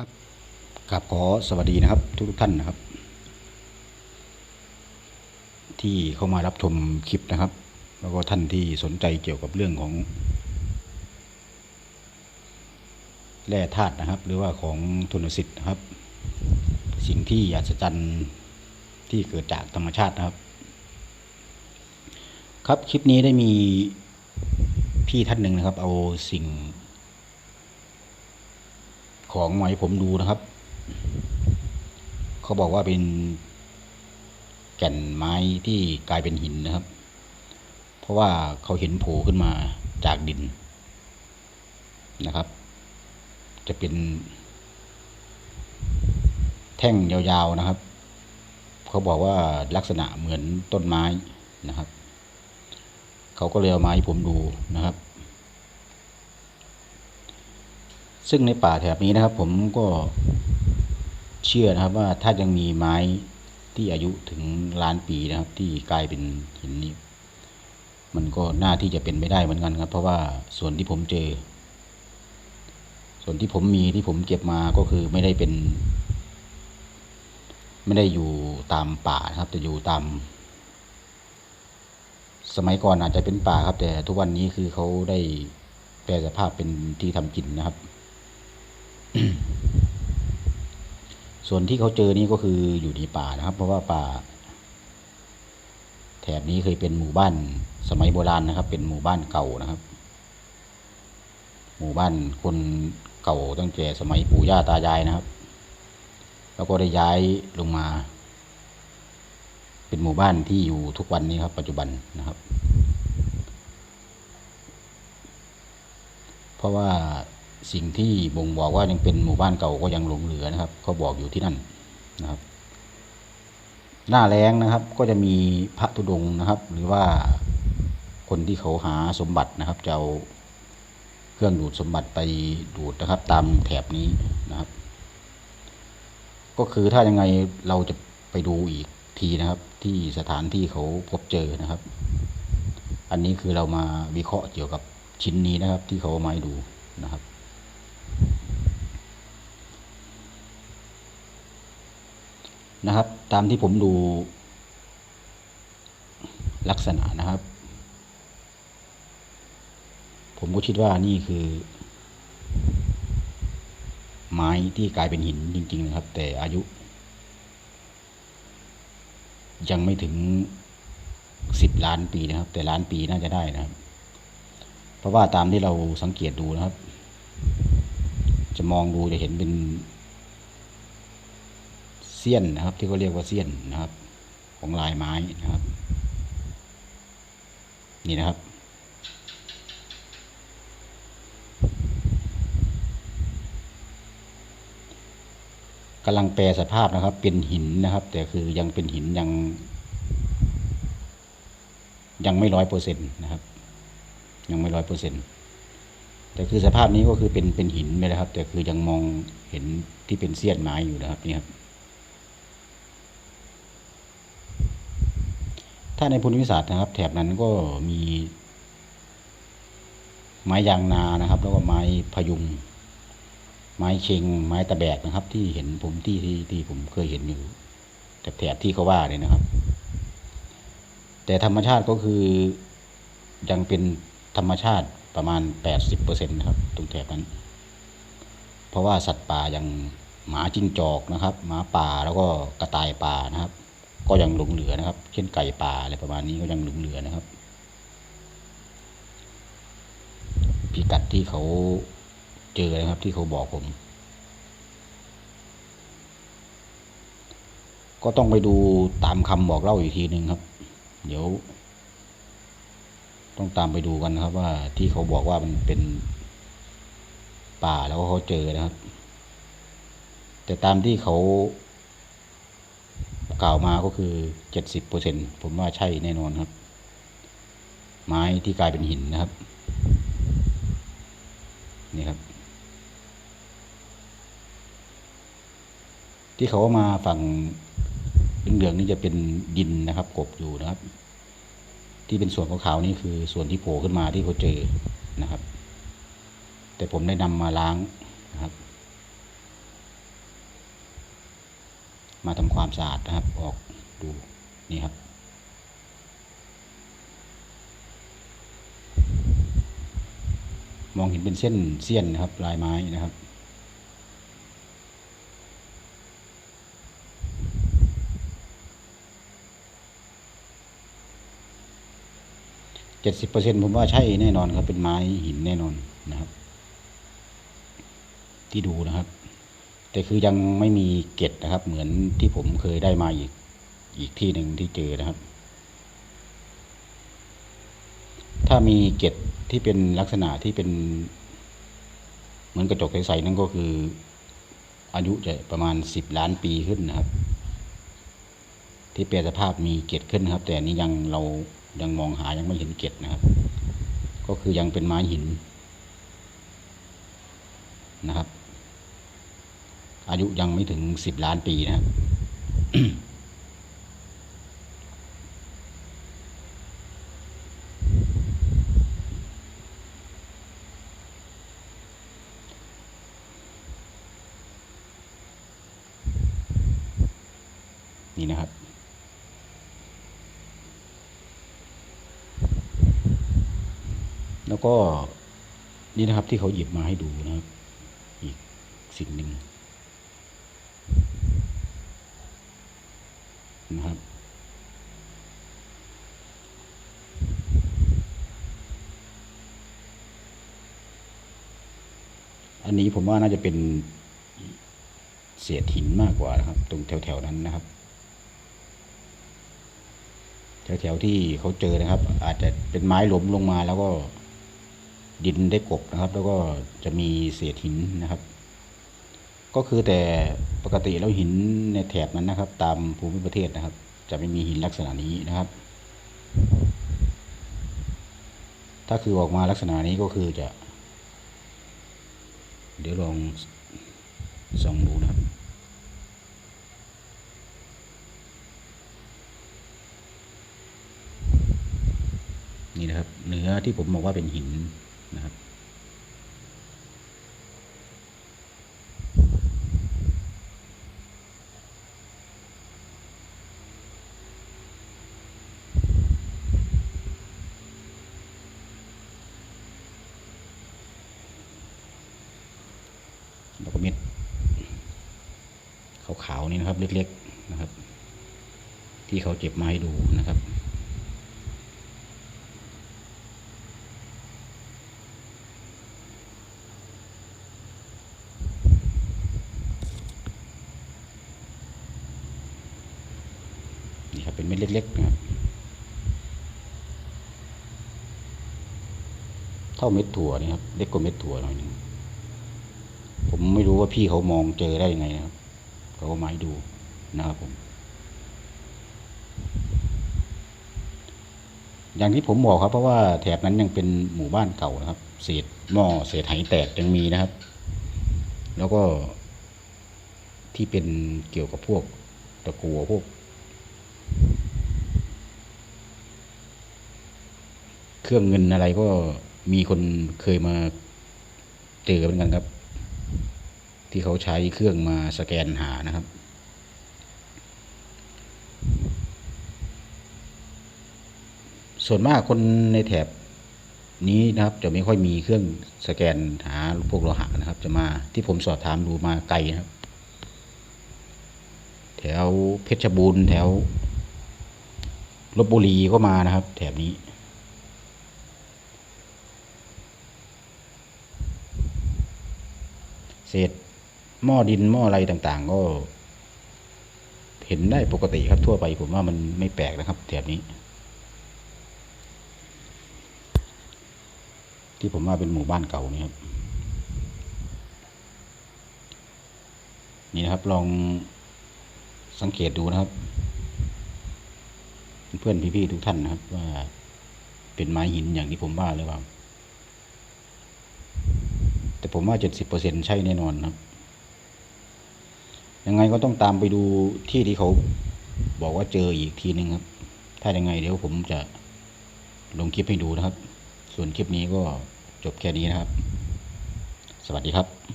ครับครับขอสวัสดีนะครับทุกทุกท่านนะครับ ที่เข้ามารับชมคลิปนะครับ แล้วก็ท่านที่สนใจเกี่ยวกับเรื่องของ แร่ธาตุนะครับ หรือว่าของทุนสิทธิ์นะครับ สิ่งที่อัศจรรย์ที่เกิดจากธรรมชาตินะครับ ครับคลิปนี้ได้มีพี่ท่านหนึ่งนะครับ เอาสิ่ง ของมาให้ผมดูนะครับ เขาบอกว่าเป็นแก่นไม้ที่กลายเป็นหินนะครับ เพราะว่าเขาเห็นโผล่ขึ้นมาจากดินนะครับ จะเป็น แท่งยาวๆนะครับ เขาบอกว่าลักษณะเหมือนต้นไม้นะครับ เขาก็เลยเอามาให้ผมดูนะครับ ซึ่งในป่าแถบนี้นะครับ ผมก็เชื่อนะครับว่าถ้ายังมีไม้ที่อายุถึงล้านปีนะครับ ที่กลายเป็นหินนี้ มันก็น่าที่จะเป็นไปได้เหมือนกันครับ เพราะว่าส่วนที่ผมเจอ ส่วนที่ผมมีที่ผมเก็บมาก็คือไม่ได้เป็น ไม่ได้อยู่ตามป่านะครับ แต่อยู่ตาม สมัยก่อนอาจจะเป็นป่าครับ แต่ทุกวันนี้คือเขาได้แปลสภาพเป็นที่ทำกินนะครับ ส่วนที่เขาเจอนี่ก็คืออยู่ในป่านะครับ เพราะว่าป่า แถบนี้เคยเป็นหมู่บ้านสมัยโบราณนะครับ เป็นหมู่บ้านเก่านะครับ หมู่บ้านคนเก่าตั้งแต่สมัยปู่ย่าตายายนะครับ แล้วก็ได้ย้ายลงมา เป็นหมู่บ้านที่อยู่ทุกวันนี้ครับ ปัจจุบันนะครับ เพราะว่า สิ่งที่บ่งบอกว่ายังเป็นหมู่บ้านเก่าก็ยังหลงเหลือนะครับเขาบอกอยู่ที่นั่นนะครับ หน้าแรงนะครับก็จะมีพระธุดงนะครับ หรือว่าคนที่เขาหาสมบัตินะครับจะเอาเครื่องดูดสมบัติไปดูดนะครับ ตามแถบนี้นะครับ ก็คือถ้ายังไงเราจะไปดูอีกทีนะครับ ที่สถานที่เขาพบเจอนะครับ อันนี้คือเรามาวิเคราะห์เกี่ยวกับชิ้นนี้นะครับ ที่เขาเอามาให้ดูนะครับ นะครับ ตามที่ผมดูลักษณะนะครับ ผมก็คิดว่านี่คือ ไม้ที่กลายเป็นหินจริง ๆ นะครับ แต่อายุ ยังไม่ถึงสิบล้านปีนะครับ แต่ล้านปีน่าจะได้นะครับ เพราะว่าตามที่เราสังเกตดูนะครับ จะมองดูจะเห็นเป็น เสี้ยนนะครับ ที่เขาเรียกว่าเสี้ยนนะครับ ของลายไม้นะครับ นี่นะครับกำลังแปลสภาพนะครับ เป็นหินนะครับ แต่คือยังเป็นหินยัง ยังไม่ร้อยเปอร์เซ็นต์นะครับ ยังไม่ร้อยเปอร์เซ็นต์แต่คือสภาพนี้ก็คือเป็นเป็นหินไปแล้วครับ แต่คือยังมองเห็นที่เป็นเสี้ยนไม้อยู่นะครับนี่ครับ ถ้าในภูมิวิสัยนะครับ แถบนั้นก็มี ไม้ยางนานะครับ แล้วก็ไม้พยุง ไม้เชงไม้ตะแบกนะครับ ที่เห็นผมที่ที่ที่ผมเคยเห็นอยู่แถบแถบที่เขาว่าเนี่ยนะครับ แต่ธรรมชาติก็คือยังเป็นธรรมชาติประมาณแปดสิบเปอร์เซ็นต์นะครับตรงแถบนั้น เพราะว่าสัตว์ป่าอย่างหมาจิ้งจอกนะครับ หมาป่าแล้วก็กระต่ายป่านะครับ ก็ยังหลงเหลือนะครับ เช่นไก่ป่าอะไรประมาณนี้ก็ยังหลงเหลือนะครับ พิกัดที่เขาเจอนะครับ ที่เขาบอกผม ก็ต้องไปดูตามคำบอกเล่าอีกทีหนึ่งครับ เดี๋ยว ต้องตามไปดูกันนะครับ ว่าที่เขาบอกว่ามันเป็นป่าแล้วก็เขาเจอนะครับ แต่ตามที่เขา กล่าวมาก็คือเจ็ดสิบเปอร์เซ็นผมว่าใช่แน่นอนครับ ไม้ที่กลายเป็นหินนะครับ นี่ครับ ที่เขาเอามาฝั่งเหลืองๆนี่จะเป็นดินนะครับ กบอยู่นะครับ ที่เป็นส่วนขาวๆนี่คือส่วนที่โผล่ขึ้นมาที่เขาเจอนะครับ แต่ผมได้นำมาล้างนะครับ มาทำความสะอาดนะครับ ออกดูนี่ครับ มองเห็นเป็นเส้นเสี้ยนนะครับลายไม้นะครับเจ็ดสิบเปอร์เซ็นผมว่าใช่แน่นอนครับ เป็นไม้หินแน่นอนนะครับ ที่ดูนะครับ แต่คือยังไม่มีเกล็ดนะครับ เหมือนที่ผมเคยได้มาอีกอีกที่หนึ่งที่เจอนะครับ ถ้ามีเกล็ดที่เป็นลักษณะที่เป็น เหมือนกระจกใสๆนั่นก็คือ อายุจะประมาณสิบล้านปีขึ้นนะครับ ที่แปลี่ยนสภาพมีเกล็ดขึ้นนะครับ แต่นี้ยังเรายังมองหายังไม่เห็นเกล็ดนะครับ ก็คือยังเป็นไม้หินนะครับ อายุยังไม่ถึงสิบล้านปีนะครับนี่นะครับ แล้วก็นี่นะครับที่เขาหยิบมาให้ดูนะครับ อีกสิ่งหนึ่ง นะครับ อันนี้ผมว่าน่าจะเป็นเศษหินมากกว่านะครับ ตรงแถวๆนั้นนะครับ แถวๆที่เขาเจอนะครับ อาจจะเป็นไม้ล้มลงมาแล้วก็ดินได้กบนะครับ แล้วก็จะมีเศษหินนะครับ ก็คือแต่ปกติแล้วหินในแถบนั้นนะครับ ตามภูมิประเทศนะครับ จะไม่มีหินลักษณะนี้นะครับ ถ้าคือออกมาลักษณะนี้ก็คือจะ เดี๋ยวลองส่องดูนะครับนี่นะครับเนื้อที่ผมบอกว่าเป็นหินนะครับ แล้วก็เม็ดขาวๆ นี่นะครับ เล็กๆนะครับ ที่เขาเก็บมาให้ดูนะครับ นี่ครับเป็นเม็ดเล็กๆนะครับเท่าเม็ดถั่วนี่ครับเล็กกว่าเม็ดถั่วหน่อยหนึงผมไม่รู้ว่าพี่เขามองเจอได้ยังไงนะครับ เขาก็มาให้ดูนะครับผม อย่างที่ผมบอกครับ เพราะว่าแถบนั้นยังเป็นหมู่บ้านเก่านะครับ เศษหม้อเศษไหแตกยังมีนะครับ แล้วก็ที่เป็นเกี่ยวกับพวกตะกัวพวก เครื่องเงินอะไรก็มีคนเคยมาเจอเหมือนกันครับ ที่เขาใช้เครื่องมาสแกนหานะครับ ส่วนมากคนในแถบนี้นะครับจะไม่ค่อยมีเครื่องสแกนหาพวกโลหะนะครับ จะมาที่ผมสอบถามดูมาไกลนะครับ แถวเพชรบูรณ์แถวลบบุรีก็มานะครับ แถบนี้ เศษ หม้อดินหม้ออะไรต่าง ๆ ก็ เห็นได้ปกติครับทั่วไปผมว่ามันไม่แปลกนะครับแถบนี้ ที่ผมว่าเป็นหมู่บ้านเก่านี่ครับนี่นะครับลองสังเกตดูนะครับ เพื่อนพี่ๆทุกท่านนะครับ ว่าเป็นไม้หินอย่างที่ผมว่าหรือเปล่าแต่ผมว่าเจ็ดสิบเปอร์เซ็นใช่แน่นอนครับ ยังไงก็ต้องตามไปดูที่ที่เขาบอกว่าเจออีกทีหนึ่งครับ ถ้ายังไงเดี๋ยวผมจะลงคลิปให้ดูนะครับ ส่วนคลิปนี้ก็จบแค่นี้นะครับ สวัสดีครับ